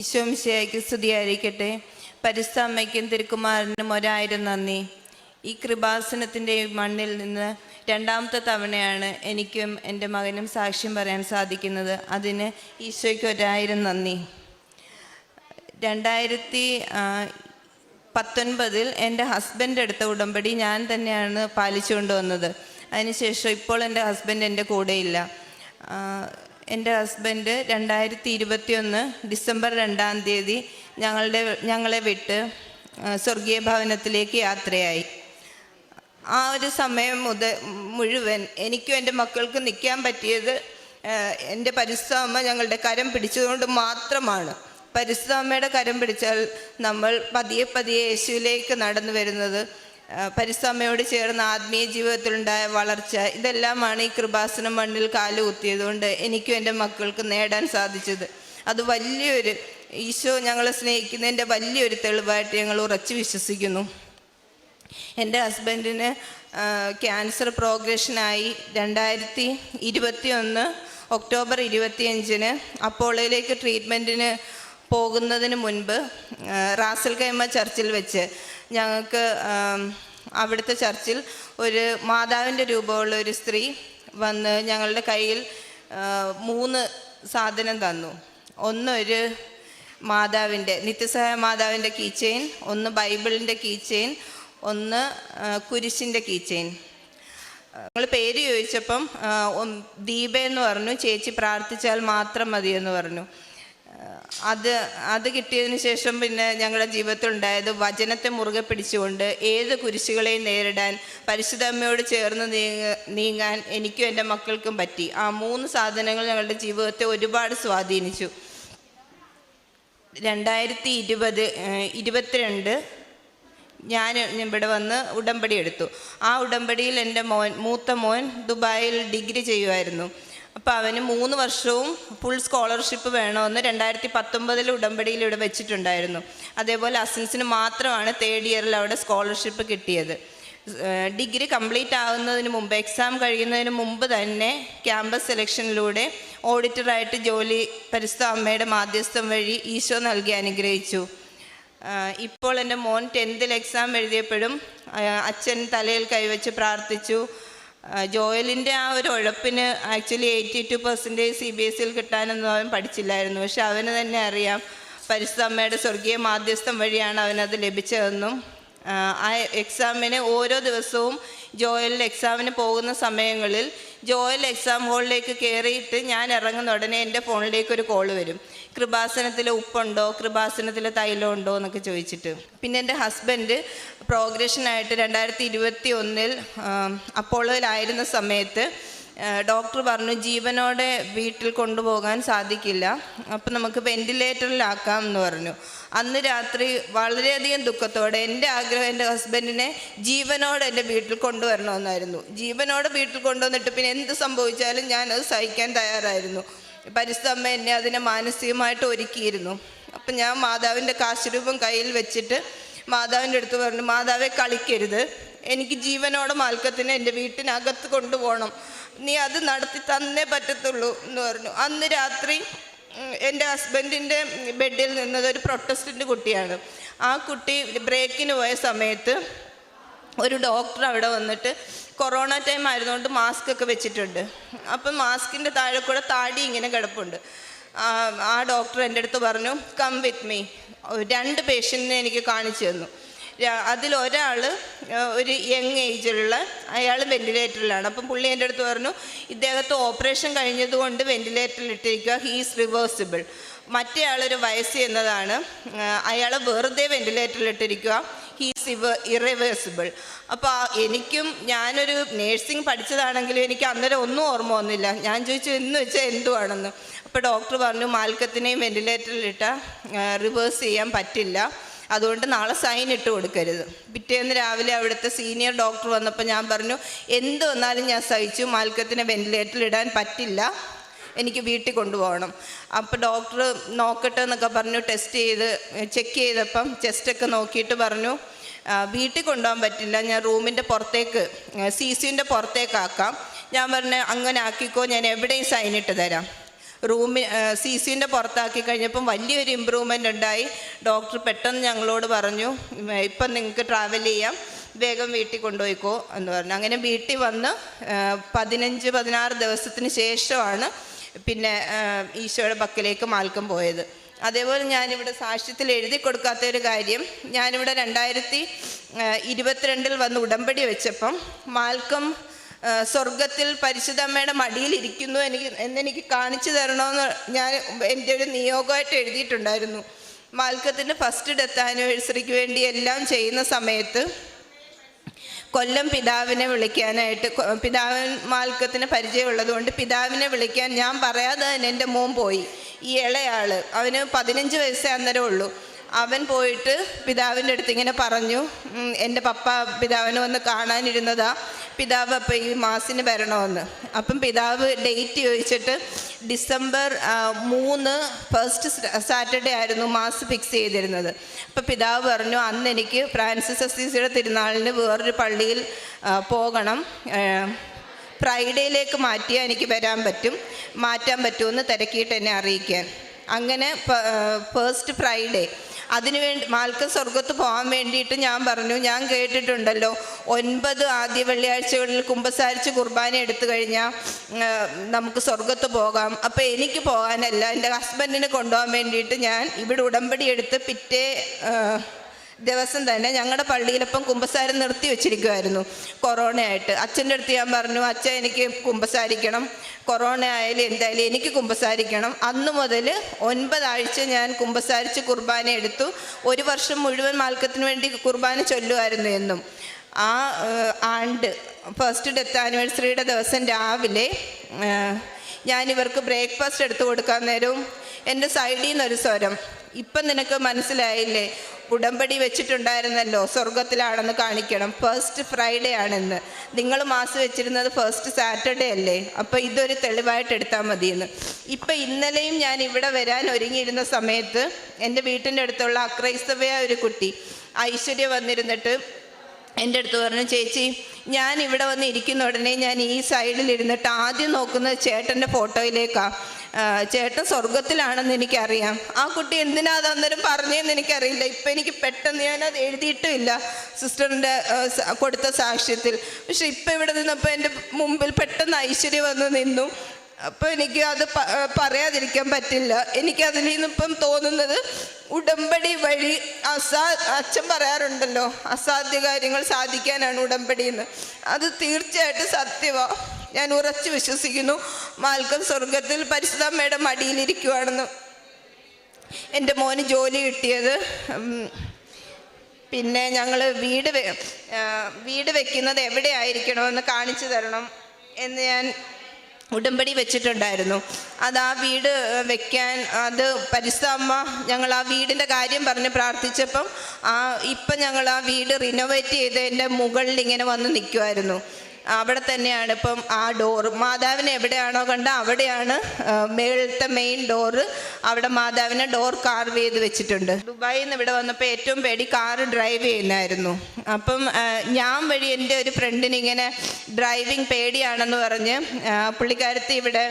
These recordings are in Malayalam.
ഈശോമിശിയായിക്ക് സ്തുതിയായിരിക്കട്ടെ. പരിസ്ഥാമയ്ക്കും തിരുക്കുമാരനും ഒരായിരം നന്ദി. ഈ കൃപാസനത്തിന്റെ മണ്ണിൽ നിന്ന് രണ്ടാമത്തെ തവണയാണ് എനിക്കും എന്റെ മകനും സാക്ഷ്യം പറയാൻ സാധിക്കുന്നത്. അതിന് ഈശോയ്ക്ക് ഒരായിരം നന്ദി. രണ്ടായിരത്തി പത്തൊൻപതിൽ എന്റെ ഹസ്ബൻഡ് എടുത്ത ഉടമ്പടി ഞാൻ തന്നെയാണ് പാലിച്ചുകൊണ്ട് വന്നത്. അതിനുശേഷം ഇപ്പോൾ എന്റെ ഹസ്ബൻഡ് എന്റെ കൂടെയില്ല. എന്റെ ഹസ്ബൻഡ് രണ്ടായിരത്തി ഇരുപത്തിയൊന്ന് ഡിസംബർ രണ്ടാം തീയതി ഞങ്ങളുടെ ഞങ്ങളെ വിട്ട് സ്വർഗീയ ഭവനത്തിലേക്ക് യാത്രയായി. ആ ഒരു സമയം മുതൽ മുഴുവൻ എനിക്കും എന്റെ മക്കൾക്കും നിൽക്കാൻ പറ്റിയത് എന്റെ പരിശുദ്ധ അമ്മ ഞങ്ങളുടെ കരം പിടിച്ചതുകൊണ്ട് മാത്രമാണ്. പരിശുദ്ധ അമ്മയുടെ കരം പിടിച്ചാൽ നമ്മൾ പതിയെ പതിയെ യേശുവിലേക്ക് നടന്നു വരുന്നത് അമ്മയോട് ചേർന്ന് ആത്മീയ ജീവിതത്തിലുണ്ടായ വളർച്ച ഇതെല്ലാമാണ് ഈ കൃപാസനം മണ്ണിൽ കാലുകുത്തിയതുകൊണ്ട് എനിക്കും എന്റെ മക്കൾക്ക് നേടാൻ സാധിച്ചത്. അത് വലിയൊരു ഈശോ ഞങ്ങളെ സ്നേഹിക്കുന്നതിന്റെ വലിയൊരു തെളിവായിട്ട് ഞങ്ങൾ ഉറച്ചു വിശ്വസിക്കുന്നു. എന്റെ ഹസ്ബൻഡിന് ക്യാൻസർ പ്രോഗ്രഷനായി രണ്ടായിരത്തി ഇരുപത്തി ഒന്ന് ഒക്ടോബർ ഇരുപത്തിയഞ്ചിന് അപ്പോളയിലേക്ക് ട്രീറ്റ്മെന്റിന് പോകുന്നതിന് മുൻപ് റാസൽ കൈമ ചർച്ചിൽ വെച്ച് ഞങ്ങൾക്ക് അവിടുത്തെ ചർച്ചിൽ ഒരു മാതാവിന്റെ രൂപമുള്ള ഒരു സ്ത്രീ വന്ന് ഞങ്ങളുടെ കയ്യിൽ മൂന്ന് സാധനം തന്നു. ഒന്നൊരു മാതാവിന്റെ നിത്യസഹായ മാതാവിന്റെ കീ ചെയിൻ ഒന്ന് ബൈബിളിന്റെ കീ ചെയിൻ ഒന്ന് കുരിശിന്റെ കീ ചെയിൻ. ഞങ്ങൾ പേര് ചോദിച്ചപ്പം ദീപ എന്ന് പറഞ്ഞു ചേച്ചി പ്രാർത്ഥിച്ചാൽ മാത്രം മതിയെന്ന് പറഞ്ഞു. അത് അത് കിട്ടിയതിന് ശേഷം പിന്നെ ഞങ്ങളുടെ ജീവിതത്തിൽ ഉണ്ടായത് വചനത്തെ മുറുകെ പിടിച്ചുകൊണ്ട് ഏത് കുരിശുകളെയും നേരിടാൻ പരിശുദ്ധ അമ്മയോട് ചേർന്ന് നീങ്ങാൻ എനിക്കും എന്റെ മക്കൾക്കും പറ്റി. ആ മൂന്ന് സാധനങ്ങൾ ഞങ്ങളുടെ ജീവിതത്തെ ഒരുപാട് സ്വാധീനിച്ചു. രണ്ടായിരത്തി ഇരുപത് ഇരുപത്തിരണ്ട് ഞാൻ ഇവിടെ വന്ന് ഉടമ്പടി എടുത്തു. ആ ഉടമ്പടിയിൽ എന്റെ മോൻ മൂത്ത മോൻ ദുബായിൽ ഡിഗ്രി ചെയ്യുമായിരുന്നു. അപ്പോൾ അവന് മൂന്ന് വർഷവും ഫുൾ സ്കോളർഷിപ്പ് വേണമെന്ന് രണ്ടായിരത്തി പത്തൊമ്പതിൽ ഉടമ്പടിയിൽ ഇവിടെ വെച്ചിട്ടുണ്ടായിരുന്നു. അതേപോലെ അസിൻസിന് മാത്രമാണ് തേർഡ് ഇയറിൽ അവിടെ സ്കോളർഷിപ്പ് കിട്ടിയത്. ഡിഗ്രി കംപ്ലീറ്റ് ആകുന്നതിന് മുമ്പ് എക്സാം കഴിയുന്നതിന് മുമ്പ് തന്നെ ക്യാമ്പസ് സെലക്ഷനിലൂടെ ഓഡിറ്ററായിട്ട് ജോലി പരിസ്ഥ അമ്മയുടെ മാധ്യസ്ഥം വഴി ഈശോ നൽകി അനുഗ്രഹിച്ചു. ഇപ്പോൾ എന്റെ മോൻ ടെൻത്തിൽ എക്സാം എഴുതിയപ്പോഴും അച്ഛൻ തലയിൽ കൈവച്ച് പ്രാർത്ഥിച്ചു. ജോയലിന്റെ ആ ഒരു ഉഴപ്പിന് actually eighty two percentage C B S സിയിൽ കിട്ടാനൊന്നും അവൻ പഠിച്ചില്ലായിരുന്നു. പക്ഷെ അവന് തന്നെ അറിയാം പരിശുദ്ധ അമ്മയുടെ സ്വർഗീയ മാധ്യസ്ഥം വഴിയാണ് അവനത് ലഭിച്ചതെന്നും ആ എക്സാമിന് ഓരോ ദിവസവും ജോയലിൽ എക്സാമിന് പോകുന്ന സമയങ്ങളിൽ ജോയൽ എക്സാം ഹോളിലേക്ക് കയറിയിട്ട് ഞാൻ ഇറങ്ങുന്ന ഉടനെ എന്റെ ഫോണിലേക്ക് ഒരു കോൾ വരും. കൃപാസനത്തിൽ ഉപ്പുണ്ടോ? കൃപാസനത്തിൽ തൈലം ഉണ്ടോ എന്നൊക്കെ ചോദിച്ചിട്ട്. പിന്നെ എന്റെ ഹസ്ബൻഡ് പ്രോഗ്രഷനായിട്ട് രണ്ടായിരത്തി ഇരുപത്തി ഒന്നിൽ അപ്പോളോയിലായിരുന്ന സമയത്ത് ഡോക്ടർ പറഞ്ഞു ജീവനോടെ വീട്ടിൽ കൊണ്ടുപോകാൻ സാധിക്കില്ല. അപ്പം നമുക്ക് വെന്റിലേറ്ററിലാക്കാം എന്ന് പറഞ്ഞു. അന്ന് രാത്രി വളരെയധികം ദുഃഖത്തോടെ എന്റെ ആഗ്രഹം എന്റെ ഹസ്ബൻഡിനെ ജീവനോടെ എന്റെ വീട്ടിൽ കൊണ്ടുവരണമെന്നായിരുന്നു. ജീവനോടെ വീട്ടിൽ കൊണ്ടുവന്നിട്ട് പിന്നെ എന്ത് സംഭവിച്ചാലും ഞാനത് സഹിക്കാൻ തയ്യാറായിരുന്നു. പരിസ്ഥമ്മ എന്നെ അതിനെ മാനസികമായിട്ട് ഒരുക്കിയിരുന്നു. അപ്പം ഞാൻ മാതാവിന്റെ കാശുരൂപം കയ്യിൽ വെച്ചിട്ട് മാതാവിന്റെ അടുത്ത് പറഞ്ഞു മാതാവെ കളിക്കരുത്. എനിക്ക് ജീവനോടെ മാൽക്കത്തിന് എന്റെ വീട്ടിനകത്ത് കൊണ്ടുപോകണം. നീ അത് നടത്തി തന്നേ പറ്റത്തുള്ളൂ എന്ന് പറഞ്ഞു. അന്ന് രാത്രി എന്റെ ഹസ്ബൻഡിന്റെ ബെഡിൽ നിന്നത് ഒരു പ്രൊട്ടസ്റ്റന്റ് കുട്ടിയാണ്. ആ കുട്ടി ബ്രേക്കിന് പോയ സമയത്ത് ഒരു ഡോക്ടർ അവിടെ വന്നിട്ട് കൊറോണ ടൈം ആയതുകൊണ്ട് മാസ്ക് ഒക്കെ വെച്ചിട്ടുണ്ട്. അപ്പം മാസ്കിന്റെ താഴെ കൂടെ താടി ഇങ്ങനെ കിടപ്പുണ്ട്. ആ, ഡോക്ടർ എന്റെ അടുത്ത് പറഞ്ഞു കം വിത്ത് മീ രണ്ട് പേഷ്യന്റിനെ എനിക്ക് കാണിച്ചു തന്നു. അതിലൊരാൾ ഒരു യങ് ഏജിലുള്ള അയാൾ വെന്റിലേറ്ററിലാണ് അപ്പം പുള്ളി എന്റെ അടുത്ത് പറഞ്ഞു ഇദ്ദേഹത്തെ ഓപ്പറേഷൻ കഴിഞ്ഞതുകൊണ്ട് വെന്റിലേറ്ററിൽ ഇട്ടിരിക്കുക. ഹീസ് റിവേഴ്സിബിൾ മറ്റേ ആളൊരു വയസ്സ് എന്നതാണ് അയാൾ വെറുതെ വെന്റിലേറ്ററിൽ ഇട്ടിരിക്കുക. ഹീസ് ഇവ ഇറവേഴ്സിബിൾ അപ്പോൾ എനിക്കും ഞാനൊരു നേഴ്സിംഗ് പഠിച്ചതാണെങ്കിലും എനിക്ക് അന്നേരം ഒന്നും ഓർമ്മ വന്നില്ല. ഞാൻ ചോദിച്ചു എന്ന് വെച്ചാൽ എന്തുവാണെന്ന്? അപ്പോൾ ഡോക്ടർ പറഞ്ഞു മാൽക്കത്തിനെയും വെന്റിലേറ്ററിലിട്ടാൽ റിവേഴ്സ് ചെയ്യാൻ പറ്റില്ല. അതുകൊണ്ട് നാളെ സൈൻ ഇട്ട് കൊടുക്കരുത്. പിറ്റേന്ന് രാവിലെ അവിടുത്തെ സീനിയർ ഡോക്ടർ വന്നപ്പോൾ ഞാൻ പറഞ്ഞു എന്ത് വന്നാലും ഞാൻ സഹിച്ചു. മാൽക്കത്തിനെ വെന്റിലേറ്ററിൽ ഇടാൻ പറ്റില്ല. എനിക്ക് വീട്ടിൽ കൊണ്ടുപോകണം. അപ്പോൾ ഡോക്ടർ നോക്കട്ടെ എന്നൊക്കെ പറഞ്ഞു ടെസ്റ്റ് ചെയ്ത് ചെക്ക് ചെയ്തപ്പം ചെസ്റ്റൊക്കെ നോക്കിയിട്ട് പറഞ്ഞു "ആ, വീട്ടിൽ കൊണ്ടുപോകാൻ പറ്റില്ല ഞാൻ റൂമിന്റെ പുറത്തേക്ക് സി സിന്റെ പുറത്തേക്കാക്കാം ഞാൻ പറഞ്ഞു അങ്ങനെ ആക്കിക്കോ ഞാൻ എവിടെയും സൈൻ ഇട്ട് തരാം. റൂമിൽ സി സിന്റെ പുറത്താക്കി കഴിഞ്ഞപ്പം വലിയൊരു ഇമ്പ്രൂവ്മെന്റ് ഉണ്ടായി. ഡോക്ടർ പെട്ടെന്ന് ഞങ്ങളോട് പറഞ്ഞു ഇപ്പം നിങ്ങൾക്ക് ട്രാവൽ ചെയ്യാം വേഗം വീട്ടിൽ കൊണ്ടുപോയിക്കോ എന്ന് പറഞ്ഞു. അങ്ങനെ വീട്ടിൽ വന്ന് പതിനഞ്ച് പതിനാറ് ദിവസത്തിന് ശേഷമാണ് പിന്നെ ഈശോയുടെ പക്കലേക്ക് മാൽക്കം പോയത്. അതേപോലെ ഞാനിവിടെ സാക്ഷ്യത്തിൽ എഴുതി കൊടുക്കാത്ത ഒരു കാര്യം ഞാനിവിടെ രണ്ടായിരത്തി ഇരുപത്തിരണ്ടിൽ വന്ന് ഉടമ്പടി വെച്ചപ്പം മാൽക്കം സ്വർഗത്തിൽ പരിശുദ്ധമ്മയുടെ മടിയിൽ ഇരിക്കുന്നു എനിക്ക് എന്നെനിക്ക് കാണിച്ചു തരണമെന്ന് ഞാൻ എന്റെ ഒരു നിയോഗമായിട്ട് എഴുതിയിട്ടുണ്ടായിരുന്നു. മാൽക്കത്തിന്റെ ഫസ്റ്റ് ഡെത്ത് ആനിവേഴ്സറിക്ക് വേണ്ടി എല്ലാം ചെയ്യുന്ന സമയത്ത് കൊല്ലം പിതാവിനെ വിളിക്കാനായിട്ട് പിതാവൻ മാൽക്കത്തിന് പരിചയമുള്ളത് കൊണ്ട് പിതാവിനെ വിളിക്കാൻ ഞാൻ പറയാതെ തന്നെ എന്റെ മോൻ പോയി. ഈ ഇളയാൾ അവന് പതിനഞ്ച് വയസ്സേ അന്നേരം ഉള്ളൂ. അവൻ പോയിട്ട് പിതാവിന്റെ അടുത്ത് ഇങ്ങനെ പറഞ്ഞു എന്റെ പപ്പ പിതാവിനെ വന്ന് കാണാനിരുന്നതാ. പിതാവ് അപ്പം ഈ മാസിന് വരണമെന്ന്. അപ്പം പിതാവ് ഡേറ്റ് ചോദിച്ചിട്ട് ഡിസംബർ മൂന്ന് ഫസ്റ്റ് സാറ്റർഡേ ആയിരുന്നു മാസ് ഫിക്സ് ചെയ്തിരുന്നത്. അപ്പം പിതാവ് പറഞ്ഞു അന്ന് എനിക്ക് ഫ്രാൻസിസ് അസീസിയുടെ തിരുനാളിന് വേറൊരു പള്ളിയിൽ പോകണം. ഫ്രൈഡേയിലേക്ക് മാറ്റിയാൽ എനിക്ക് വരാൻ പറ്റും മാറ്റാൻ പറ്റുമെന്ന് തിരക്കിയിട്ട് എന്നെ അറിയിക്കാൻ. അങ്ങനെ ഫസ്റ്റ് ഫ്രൈഡേ അതിനുവേണ്ടി മാൽക്ക സ്വർഗത്ത് പോകാൻ വേണ്ടിയിട്ട് ഞാൻ പറഞ്ഞു. ഞാൻ കേട്ടിട്ടുണ്ടല്ലോ ഒൻപത് ആദ്യ വെള്ളിയാഴ്ചകളിൽ കുമ്പസാരിച്ച് കുർബാന എടുത്തു കഴിഞ്ഞാൽ നമുക്ക് സ്വർഗത്ത് പോകാം. അപ്പോൾ എനിക്ക് പോകാനല്ല എന്റെ ഹസ്ബൻഡിനെ കൊണ്ടുപോകാൻ വേണ്ടിയിട്ട് ഞാൻ ഇവിടെ ഉടമ്പടി എടുത്ത് പിറ്റേ ദിവസം തന്നെ ഞങ്ങളുടെ പള്ളിയിലപ്പം കുമ്പസാരം നിർത്തി വെച്ചിരിക്കുമായിരുന്നു കൊറോണയായിട്ട്. അച്ഛന്റെ അടുത്ത് ഞാൻ പറഞ്ഞു അച്ഛൻ എനിക്ക് കുമ്പസാരിക്കണം. കൊറോണ ആയാലും എന്തായാലും എനിക്ക് കുമ്പസാരിക്കണം. അന്ന് മുതൽ ഒൻപതാഴ്ച ഞാൻ കുമ്പസാരിച്ച് കുർബാന എടുത്തു. ഒരു വർഷം മുഴുവൻ മാൽക്കത്തിന് വേണ്ടി കുർബാന ചൊല്ലുമായിരുന്നു എന്നും. ആ ആണ്ട് ഫസ്റ്റ് ഡെത്ത് ആനിവേഴ്സറിയുടെ ദിവസം രാവിലെ ഏഹ്, ഞാനിവർക്ക് ബ്രേക്ക്ഫാസ്റ്റ് എടുത്തു കൊടുക്കാൻ നേരവും എന്റെ സൈഡിൽ നിന്നൊരു സ്വരം. ഇപ്പം നിനക്ക് മനസ്സിലായില്ലേ? ഉടമ്പടി വെച്ചിട്ടുണ്ടായിരുന്നല്ലോ സ്വർഗത്തിലാണെന്ന് കാണിക്കണം. ഫസ്റ്റ് ഫ്രൈഡേ ആണെന്ന് നിങ്ങൾ മാസം വെച്ചിരുന്നത് ഫസ്റ്റ് സാറ്റർഡേ അല്ലേ? അപ്പോൾ ഇതൊരു തെളിവായിട്ട് എടുത്താൽ മതിയെന്ന്. ഇപ്പം ഇന്നലെയും ഞാൻ ഇവിടെ വരാൻ ഒരുങ്ങിയിരുന്ന സമയത്ത് എന്റെ വീട്ടിന്റെ അടുത്തുള്ള അക്രൈസ്തവയായ ഒരു കുട്ടി ഐശ്വര്യ വന്നിരുന്നിട്ട് എന്റെ അടുത്ത് പറഞ്ഞു ചേച്ചി ഞാൻ ഇവിടെ വന്ന് ഇരിക്കുന്ന ഉടനെ ഞാൻ ഈ സൈഡിൽ ഇരുന്നിട്ട് ആദ്യം നോക്കുന്നത് ചേട്ടന്റെ ഫോട്ടോയിലേക്കാണ് ചേട്ടൻ സ്വർഗത്തിലാണെന്ന് എനിക്കറിയാം. ആ കുട്ടി എന്തിനാ അത് അന്നേരം പറഞ്ഞതെന്ന് എനിക്കറിയില്ല. ഇപ്പം എനിക്ക് പെട്ടെന്ന് ഞാനത് എഴുതിയിട്ടുമില്ല സിസ്റ്ററിന്റെ കൊടുത്ത സാക്ഷ്യത്തിൽ. പക്ഷെ ഇപ്പം ഇവിടെ നിന്നപ്പോൾ എന്റെ മുമ്പിൽ പെട്ടെന്ന് ഐശ്വര്യ വന്ന് നിന്നു. അപ്പോൾ എനിക്ക് അത് പറയാതിരിക്കാൻ പറ്റില്ല. എനിക്ക് അതിൽ നിന്നിപ്പം തോന്നുന്നത് ഉടമ്പടി വഴി അസാ അച്ഛൻ പറയാറുണ്ടല്ലോ അസാധ്യ കാര്യങ്ങൾ സാധിക്കാനാണ് ഉടമ്പടി എന്ന്. അത് തീർച്ചയായിട്ടും സത്യമാണ് ഞാൻ ഉറച്ചു വിശ്വസിക്കുന്നു. മാൽക്കം സ്വർഗത്തിൽ പരിശുദ്ധമ്മയുടെ മടിയിലിരിക്കുവാണെന്ന്. എന്റെ മോന് ജോലി കിട്ടിയത് പിന്നെ ഞങ്ങൾ വീട് വീട് വെക്കുന്നത് എവിടെ ആയിരിക്കണമെന്ന് കാണിച്ചു തരണം എന്ന് ഞാൻ ഉടമ്പടി വെച്ചിട്ടുണ്ടായിരുന്നു. അത് ആ വീട് വെക്കാൻ അത് പരിസ്ഥമ്മ ഞങ്ങൾ ആ വീടിന്റെ കാര്യം പറഞ്ഞ് പ്രാർത്ഥിച്ചപ്പം ആ ഇപ്പം ഞങ്ങൾ ആ വീട് റിനോവേറ്റ് ചെയ്തതിന്റെ മുകളിൽ ഇങ്ങനെ വന്ന് നിൽക്കുമായിരുന്നു അവിടെ തന്നെയാണ്. ഇപ്പം ആ ഡോർ മാതാവിനെ എവിടെയാണോ കണ്ട അവിടെയാണ് മേളത്തെ മെയിൻ ഡോറ് അവിടെ മാതാവിനെ ഡോർ കാർവ് ചെയ്ത് വെച്ചിട്ടുണ്ട്. ദുബായിൽ നിന്ന് ഇവിടെ വന്നപ്പോൾ ഏറ്റവും പേടി കാറ് ഡ്രൈവ് ചെയ്യുന്നായിരുന്നു. അപ്പം ഞാൻ വഴി എന്റെ ഒരു ഫ്രണ്ടിന് ഇങ്ങനെ ഡ്രൈവിംഗ് പേടിയാണെന്ന് പറഞ്ഞ് പുള്ളിക്കാരത്തി ഇവിടെ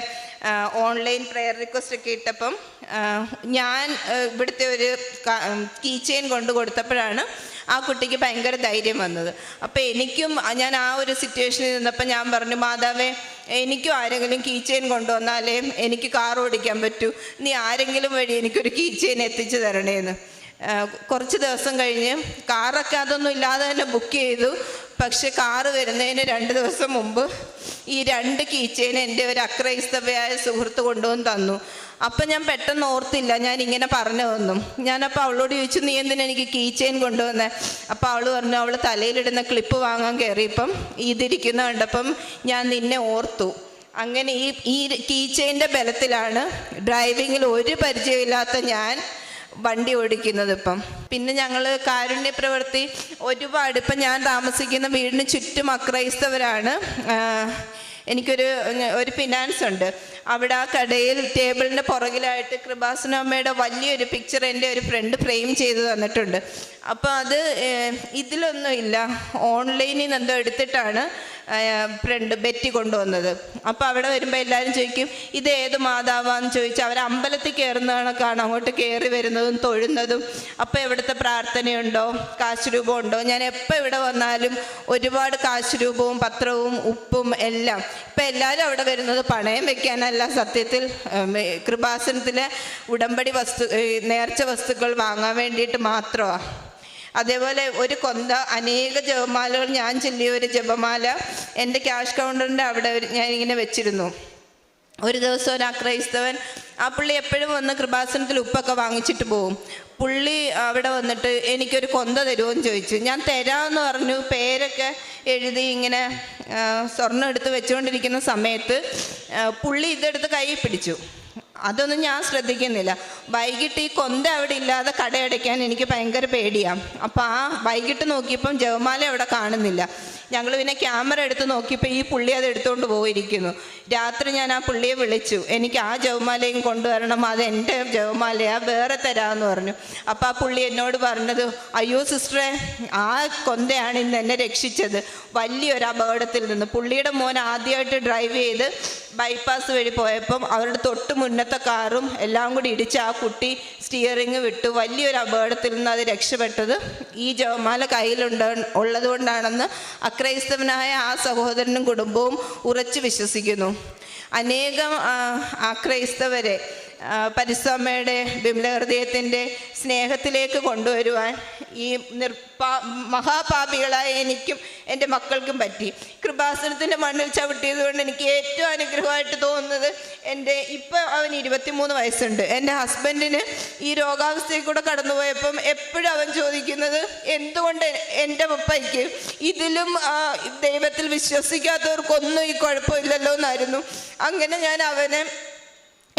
ഓൺലൈൻ പ്രെയർ റിക്വസ്റ്റ് ഒക്കെ ഇട്ടപ്പം ഞാൻ ഇവിടുത്തെ ഒരു കീ ചെയിൻ കൊണ്ട് കൊടുത്തപ്പോഴാണ് ആ കുട്ടിക്ക് ഭയങ്കര ധൈര്യം വന്നത്. അപ്പോൾ എനിക്കും ഞാൻ ആ ഒരു സിറ്റുവേഷനിൽ നിന്നപ്പോൾ ഞാൻ പറഞ്ഞു മാതാവേ എനിക്കും ആരെങ്കിലും കീ ചെയിൻ കൊണ്ടുവന്നാലേ എനിക്ക് കാർ ഓടിക്കാൻ പറ്റൂ. നീ ആരെങ്കിലും വഴി എനിക്കൊരു കീ ചെയിൻ എത്തിച്ചു തരണേന്ന്. കുറച്ച് ദിവസം കഴിഞ്ഞ് കാറൊക്കെ അതൊന്നും ഇല്ലാതെ തന്നെ ബുക്ക് ചെയ്തു. പക്ഷെ കാറ് വരുന്നതിന് രണ്ട് ദിവസം മുമ്പ് ഈ രണ്ട് കീച്ചേന് എന്റെ ഒരു അക്രൈസ്തവയായ സുഹൃത്ത് കൊണ്ടുവന്ന് തന്നു. അപ്പം ഞാൻ പെട്ടെന്ന് ഓർത്തില്ല ഞാൻ ഇങ്ങനെ പറഞ്ഞതൊന്നും ഞാനപ്പോൾ അവളോട് ചോദിച്ചു നീ എന്തിനാ എനിക്ക് കീച്ചെയിൻ ചെയിൻ കൊണ്ടുവന്നേ? അപ്പോൾ അവൾ പറഞ്ഞു അവൾ തലയിലിടുന്ന ക്ലിപ്പ് വാങ്ങാൻ കയറിയപ്പം ഇതിരിക്കുന്ന കണ്ടപ്പം ഞാൻ നിന്നെ ഓർത്തു. അങ്ങനെ ഈ ഈ കീച്ചെയിന്റെ ബലത്തിലാണ് ഡ്രൈവിങ്ങിൽ ഒരു പരിചയമില്ലാത്ത ഞാൻ വണ്ടി ഓടിക്കുന്നത് ഇപ്പം. പിന്നെ ഞങ്ങൾ കാരുണ്യ പ്രവൃത്തി ഒരുപാട് ഇപ്പം ഞാൻ താമസിക്കുന്ന വീടിന് ചുറ്റും അക്രൈസ്തവരാണ്. എനിക്കൊരു ഒരു ഫിനാൻസ് ഉണ്ട് അവിടെ ആ കടയിൽ ടേബിളിന്റെ പുറകിലായിട്ട് കൃപാസന അമ്മയുടെ വലിയൊരു പിക്ചർ എന്റെ ഒരു ഫ്രണ്ട് ഫ്രെയിം ചെയ്ത് തന്നിട്ടുണ്ട്. അപ്പോൾ അത് ഇതിലൊന്നുമില്ല ഓൺലൈനിൽ നിന്ന് എന്തോ എടുത്തിട്ടാണ് ഫ്രണ്ട് ബെറ്റി കൊണ്ടുവന്നത്. അപ്പോൾ അവിടെ വരുമ്പോൾ എല്ലാവരും ചോദിക്കും ഇത് ഏത് മാതാവാന്ന്? ചോദിച്ചാൽ അവർ അമ്പലത്തിൽ കയറുന്നതാണൊക്കെയാണ് അങ്ങോട്ട് കയറി വരുന്നതും തൊഴുന്നതും അപ്പോൾ എവിടുത്തെ പ്രാർത്ഥനയുണ്ടോ? കാശ് രൂപം ഉണ്ടോ ഞാൻ എപ്പോൾ ഇവിടെ വന്നാലും ഒരുപാട് കാശ് രൂപവും പത്രവും ഉപ്പും എല്ലാം. ഇപ്പം എല്ലാവരും അവിടെ വരുന്നത് പണയം വെക്കാനല്ല. സത്യത്തിൽ ഉം, ഏ, കൃപാസനത്തിലെ ഉടമ്പടി വസ്തു നേർച്ച വസ്തുക്കൾ വാങ്ങാൻ വേണ്ടിയിട്ട് മാത്രമാണ് അതേപോലെ ഒരു കൊന്ത അനേക ജപമാലകൾ ഞാൻ ചൊല്ലിയ ഒരു ജപമാല എന്റെ ക്യാഷ് കൗണ്ടറിന്റെ അവിടെ ഞാൻ ഇങ്ങനെ വെച്ചിരുന്നു. ഒരു ദിവസം ഒരു അക്രൈസ്തവൻ ആ പുള്ളി എപ്പോഴും വന്ന് കൃപാസനത്തിൽ ഉപ്പൊക്കെ വാങ്ങിച്ചിട്ട് പോകും പുള്ളി അവിടെ വന്നിട്ട് എനിക്കൊരു കൊന്ത തരുമോയെന്ന് ചോദിച്ചു. ഞാൻ തരാമെന്ന് പറഞ്ഞു. പേരൊക്കെ എഴുതി ഇങ്ങനെ സ്വർണം സ്വർണം എടുത്ത് വെച്ചുകൊണ്ടിരിക്കുന്ന സമയത്ത് പുള്ളി ഇതെടുത്ത് കൈ പിടിച്ചു. അതൊന്നും ഞാൻ ശ്രദ്ധിക്കുന്നില്ല. വൈകിട്ട് ഈ കൊന്ത അവിടെ ഇല്ലാതെ കടയടയ്ക്കാൻ എനിക്ക് ഭയങ്കര പേടിയാണ് അപ്പോൾ ആ വൈകിട്ട് നോക്കിയപ്പം ജവമാല അവിടെ കാണുന്നില്ല. ഞങ്ങൾ പിന്നെ ക്യാമറ എടുത്ത് നോക്കിയപ്പോൾ ഈ പുള്ളി അത് എടുത്തുകൊണ്ട് പോയിരിക്കുന്നു. രാത്രി ഞാൻ ആ പുള്ളിയെ വിളിച്ചു. എനിക്ക് ആ ജവമാലയും കൊണ്ടുവരണം അത് എന്റെ ജവമാലയാണ് വേറെ തരാമെന്ന് പറഞ്ഞു. അപ്പോൾ ആ പുള്ളി എന്നോട് പറഞ്ഞത് അയ്യോ സിസ്റ്ററെ ആ കൊന്തയാണ് ഇന്ന് എന്നെ രക്ഷിച്ചത്. വലിയൊരു അപകടത്തിൽ നിന്ന്. പുള്ളിയുടെ മോൻ ആദ്യമായിട്ട് ഡ്രൈവ് ചെയ്ത് ബൈപ്പാസ് വഴി പോയപ്പം അവരുടെ തൊട്ട് മുന്നത്തെ കാറും എല്ലാം കൂടി ഇടിച്ച് ആ കുട്ടി സ്റ്റിയറിങ് വിട്ടു. വലിയൊരു അപകടത്തിൽ നിന്ന് അത് രക്ഷപ്പെട്ടത് ഈ ജവമാല കയ്യിലുണ്ട് ഉള്ളത് കൊണ്ടാണെന്ന് അക്രൈസ്തവനായ ആ സഹോദരനും കുടുംബവും ഉറച്ചു വിശ്വസിക്കുന്നു. അനേകം അക്രൈസ്തവരെ ആ, പരിസമ്മയുടെ ബിംലഹൃദയത്തിന്റെ സ്നേഹത്തിലേക്ക് കൊണ്ടുവരുവാൻ ഈ നിർപ്പാ മഹാപാപികളായ എനിക്കും എന്റെ മക്കൾക്കും പറ്റി. കൃപാസനത്തിന്റെ മണ്ണിൽ ചവിട്ടിയത് കൊണ്ട് എനിക്ക് ഏറ്റവും അനുഗ്രഹമായിട്ട് തോന്നുന്നത് എന്റെ ഇപ്പം അവൻ ഇരുപത്തിമൂന്ന് വയസ്സുണ്ട്. എന്റെ ഹസ്ബൻഡിന് ഈ രോഗാവസ്ഥയിൽ കൂടെ കടന്നുപോയപ്പം എപ്പോഴും അവൻ ചോദിക്കുന്നത് എന്തുകൊണ്ട് എന്റെ പപ്പയ്ക്ക് ഇതിലും ദൈവത്തിൽ വിശ്വസിക്കാത്തവർക്കൊന്നും ഈ കുഴപ്പമില്ലല്ലോ എന്നായിരുന്നു അങ്ങനെ ഞാൻ അവനെ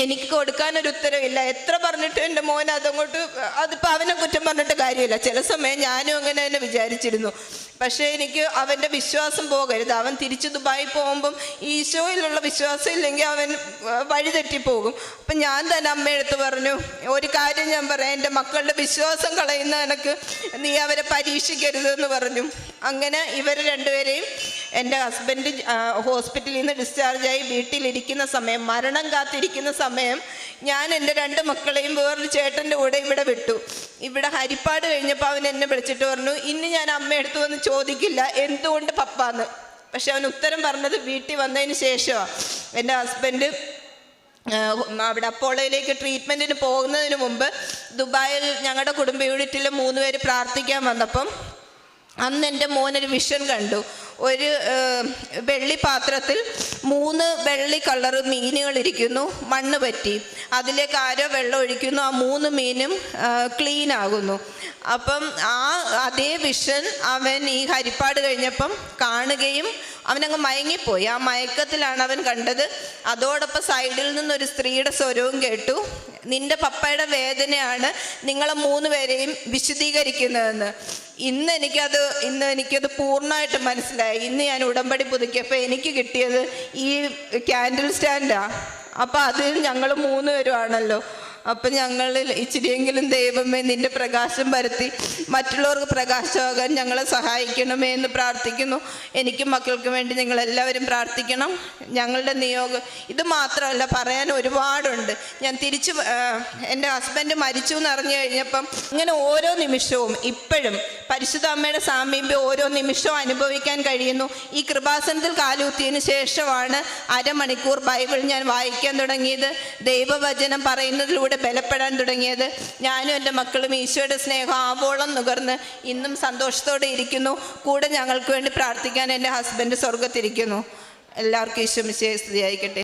എനിക്ക് കൊടുക്കാൻ ഒരു ഉത്തരവില്ല. എത്ര പറഞ്ഞിട്ട് എന്റെ മോൻ അതങ്ങോട്ട് അതിപ്പോൾ അവനെ കുറ്റം പറഞ്ഞിട്ട് കാര്യമില്ല. ചില സമയം ഞാനും അങ്ങനെ തന്നെ വിചാരിച്ചിരുന്നു. പക്ഷേ എനിക്ക് അവന്റെ വിശ്വാസം പോകരുത്. അവൻ തിരിച്ച് ദുബായി പോകുമ്പം ഈശോയിലുള്ള വിശ്വാസം ഇല്ലെങ്കിൽ അവൻ വഴിതെറ്റിപ്പോകും വഴി തെറ്റിപ്പോകും. അപ്പം ഞാൻ തന്നെ അമ്മയെടുത്ത് പറഞ്ഞു ഒരു കാര്യം ഞാൻ പറയാം. എന്റെ മക്കളുടെ വിശ്വാസം കളയുന്ന എനക്ക് നീ അവരെ പരീക്ഷിക്കരുതെന്ന് പറഞ്ഞു. അങ്ങനെ ഇവർ രണ്ടുപേരെയും എന്റെ ഹസ്ബൻഡ് ഹോസ്പിറ്റലിൽ നിന്ന് ഡിസ്ചാർജായി വീട്ടിലിരിക്കുന്ന സമയം മരണം കാത്തിരിക്കുന്ന സമയം ഞാൻ എന്റെ രണ്ട് മക്കളെയും വേറൊരു ചേട്ടന്റെ കൂടെ ഇവിടെ വിട്ടു. ഇവിടെ ഹരിപ്പാട് കഴിഞ്ഞപ്പോൾ അവൻ എന്നെ വിളിച്ചിട്ട് പറഞ്ഞു ഇന്ന് ഞാൻ അമ്മ എടുത്തു വന്ന് ചോദിക്കില്ല എന്തുകൊണ്ട് പപ്പാന്ന്? പക്ഷെ അവൻ ഉത്തരം പറഞ്ഞത് വീട്ടിൽ വന്നതിന് ശേഷമാണ് എന്റെ ഹസ്ബൻഡ് അവിടെ അപ്പോളയിലേക്ക് ട്രീറ്റ്മെന്റിന് പോകുന്നതിന് മുമ്പ് ദുബായിൽ ഞങ്ങളുടെ കുടുംബ യൂണിറ്റിൽ മൂന്ന് പേര് പ്രാർത്ഥിക്കാൻ വന്നപ്പം അന്ന് എന്റെ മോനൊരു വിഷൻ കണ്ടു. ഒരു വെള്ളി പാത്രത്തിൽ മൂന്ന് വെള്ളി കളർ മീനുകൾ ഇരിക്കുന്നു. മണ്ണ് പറ്റി. അതിലേക്ക് ആരോ വെള്ളം ഒഴിക്കുന്നു. ആ മൂന്ന് മീനും ക്ലീൻ ആകുന്നു. അപ്പം ആ അതേ വിഷൻ അവൻ ഈ ഹരിപ്പാട് കഴിഞ്ഞപ്പം കാണുകയും അവനങ്ങ് മയങ്ങിപ്പോയി. ആ മയക്കത്തിലാണ് അവൻ കണ്ടത്. അതോടൊപ്പം സൈഡിൽ നിന്നൊരു സ്ത്രീയുടെ സ്വരവും കേട്ടു. നിന്റെ പപ്പയുടെ വേദനയാണ് നിങ്ങളെ മൂന്ന് പേരെയും വിശദീകരിക്കുന്നതെന്ന്. ഇന്ന് എനിക്കത് ഇന്ന് എനിക്കത് പൂർണമായിട്ട് മനസ്സിലായി. ഇന്ന് ഞാൻ ഉടമ്പടി പുതുക്കിയപ്പോൾ എനിക്ക് കിട്ടിയത് ഈ ക്യാൻഡിൽ സ്റ്റാൻഡാണ് അപ്പോൾ അതിൽ ഞങ്ങൾ മൂന്ന് പേരുമാണല്ലോ. അപ്പം ഞങ്ങളിൽ ഇച്ചിരിയെങ്കിലും ദൈവമേ നിന്റെ പ്രകാശം വരുത്തി. മറ്റുള്ളവർക്ക് പ്രകാശമാകാൻ ഞങ്ങളെ സഹായിക്കണമേ എന്ന് പ്രാർത്ഥിക്കുന്നു. എനിക്കും മക്കൾക്ക് വേണ്ടി നിങ്ങൾ എല്ലാവരും പ്രാർത്ഥിക്കണം. ഞങ്ങളുടെ നിയോഗം ഇത് മാത്രമല്ല പറയാൻ ഒരുപാടുണ്ട്. ഞാൻ തിരിച്ച് എന്റെ ഹസ്ബൻഡ് മരിച്ചു എന്ന് അറിഞ്ഞു കഴിഞ്ഞപ്പം ഇങ്ങനെ ഓരോ നിമിഷവും ഇപ്പോഴും പരിശുദ്ധ അമ്മയുടെ സാമീപ്യം ഓരോ നിമിഷവും അനുഭവിക്കാൻ കഴിയുന്നു. ഈ കൃപാസനത്തിൽ കാലൂത്തിയതിന് ശേഷമാണ് അരമണിക്കൂർ ബൈബിൾ ഞാൻ വായിക്കാൻ തുടങ്ങിയത്. ദൈവവചനം പറയുന്നതിലൂടെ ബലപ്പെടാൻ തുടങ്ങിയത്. ഞാനും എന്റെ മക്കളും ഈശോയുടെ സ്നേഹം ആവോളം നുകർന്ന് ഇന്നും സന്തോഷത്തോടെ ഇരിക്കുന്നു. കൂടെ ഞങ്ങൾക്ക് വേണ്ടി പ്രാർത്ഥിക്കാൻ എന്റെ ഹസ്ബൻഡ് സ്വർഗത്തിരിക്കുന്നു എല്ലാവർക്കും ഈശോ സ്ഥിതി സ്തുതിയായിരിക്കട്ടെ